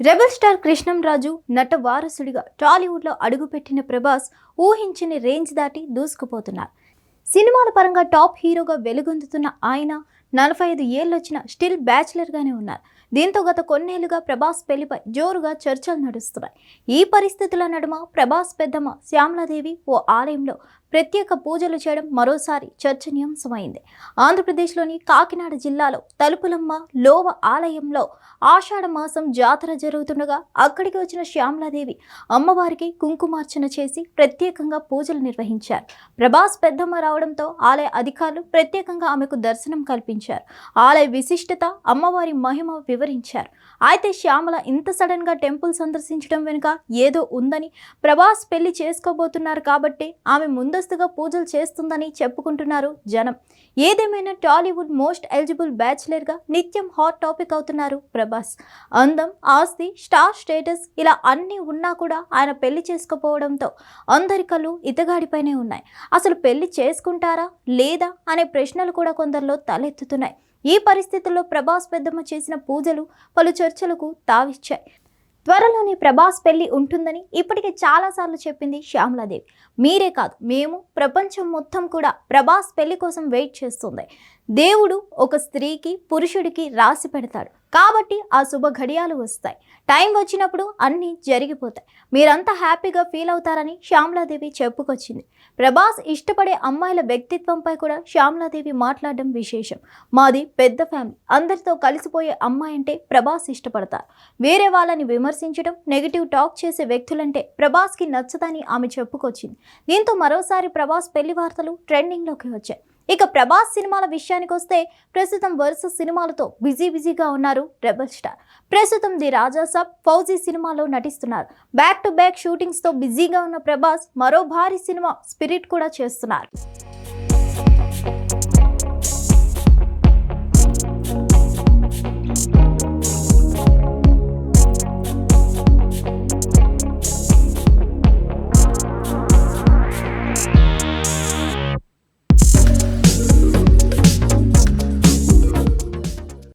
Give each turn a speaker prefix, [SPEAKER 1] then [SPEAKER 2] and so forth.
[SPEAKER 1] Rebel star Krishnamraju నట వారసుడిగా టాలీవుడ్లో అడుగుపెట్టిన ప్రభాస్ ఊహించని రేంజ్ దాటి దూసుకుపోతున్నారు. సినిమాల పరంగా టాప్ హీరోగా వెలుగొందుతున్న ఆయన నలభై ఐదు ఏళ్ళొచ్చిన స్టిల్ బ్యాచిలర్గానే ఉన్నారు. దీంతో గత కొన్నేళ్ళుగా ప్రభాస్ పెళ్ళిపై జోరుగా చర్చలు నడుస్తున్నాయి. ఈ పరిస్థితుల నడుమ ప్రభాస్ పెద్దమ్మ శ్యామలాదేవి ఓ ఆలయంలో ప్రత్యేక పూజలు చేయడం మరోసారి చర్చనీయాంశమైంది. ఆంధ్రప్రదేశ్లోని కాకినాడ జిల్లాలో తలుపులమ్మ లోవ ఆలయంలో ఆషాఢ మాసం జాతర జరుగుతుండగా అక్కడికి వచ్చిన శ్యామలాదేవి అమ్మవారికి కుంకుమార్చన చేసి ప్రత్యేకంగా పూజలు నిర్వహించారు. ప్రభాస్ పెద్దమ్మ రావడంతో ఆలయ అధికారులు ప్రత్యేకంగా ఆమెకు దర్శనం కల్పించారు. ఆలయ విశిష్టత అమ్మవారి మహిమ వివరించారు. అయితే శ్యామల ఇంత సడన్గా టెంపుల్ సందర్శించడం వెనుక ఏదో ఉందని ప్రభాస్ పెళ్ళి చేసుకోబోతున్నారు కాబట్టి ఆమె ముందు ముందస్తుగా పూజలు చేస్తుందని చెప్పుకుంటున్నారు జనం. ఏదేమైనా టాలీవుడ్ మోస్ట్ ఎలిజిబుల్ బ్యాచిలర్గా నిత్యం హాట్ టాపిక్ అవుతున్నారు ప్రభాస్. అందం ఆస్తి స్టార్ స్టేటస్ ఇలా అన్నీ ఉన్నా కూడా ఆయన పెళ్ళి చేసుకోపోవడంతో అందరి కళ్ళు ఇతగాడిపైనే ఉన్నాయి. అసలు పెళ్ళి చేసుకుంటారా లేదా అనే ప్రశ్నలు కూడా కొందరిలో తలెత్తుతున్నాయి. ఈ పరిస్థితుల్లో ప్రభాస్ పెద్దమ్మ చేసిన పూజలు పలు చర్చలకు తావిచ్చాయి. త్వరలోనే ప్రభాస్ పెళ్ళి ఉంటుందని ఇప్పటికే చాలాసార్లు చెప్పింది శ్యామలాదేవి. మీరే కాదు మేము ప్రపంచం మొత్తం కూడా ప్రభాస్ పెళ్ళి కోసం వెయిట్ చేస్తుంది. దేవుడు ఒక స్త్రీకి పురుషుడికి రాసి పెడతాడు. కాబట్టి ఆ శుభ ఘడియాలు వస్తాయి. టైం వచ్చినప్పుడు అన్నీ జరిగిపోతాయి. మీరంతా హ్యాపీగా ఫీల్ అవుతారని శ్యామలాదేవి చెప్పుకొచ్చింది. ప్రభాస్ ఇష్టపడే అమ్మాయిల వ్యక్తిత్వంపై కూడా శ్యామలాదేవి మాట్లాడడం విశేషం. మాది పెద్ద ఫ్యామిలీ. అందరితో కలిసిపోయే అమ్మాయి అంటే ప్రభాస్ ఇష్టపడతారు. వేరే వాళ్ళని విమర్శించడం నెగిటివ్ టాక్ చేసే వ్యక్తులంటే ప్రభాస్కి నచ్చదని ఆమె చెప్పుకొచ్చింది. దీంతో మరోసారి ప్రభాస్ పెళ్ళి వార్తలు ట్రెండింగ్లోకి వచ్చాయి. ఇక ప్రభాస్ సినిమాల విషయానికి వస్తే ప్రస్తుతం వరుస సినిమాలతో బిజీ బిజీగా ఉన్నారు రెబల్ స్టార్. ప్రస్తుతం ది రాజా సబ్ ఫౌజీ సినిమాలో నటిస్తున్నారు. బ్యాక్ టు బ్యాక్ షూటింగ్స్తో బిజీగా ఉన్న ప్రభాస్ మరో భారీ సినిమా స్పిరిట్ కూడా చేస్తున్నారు.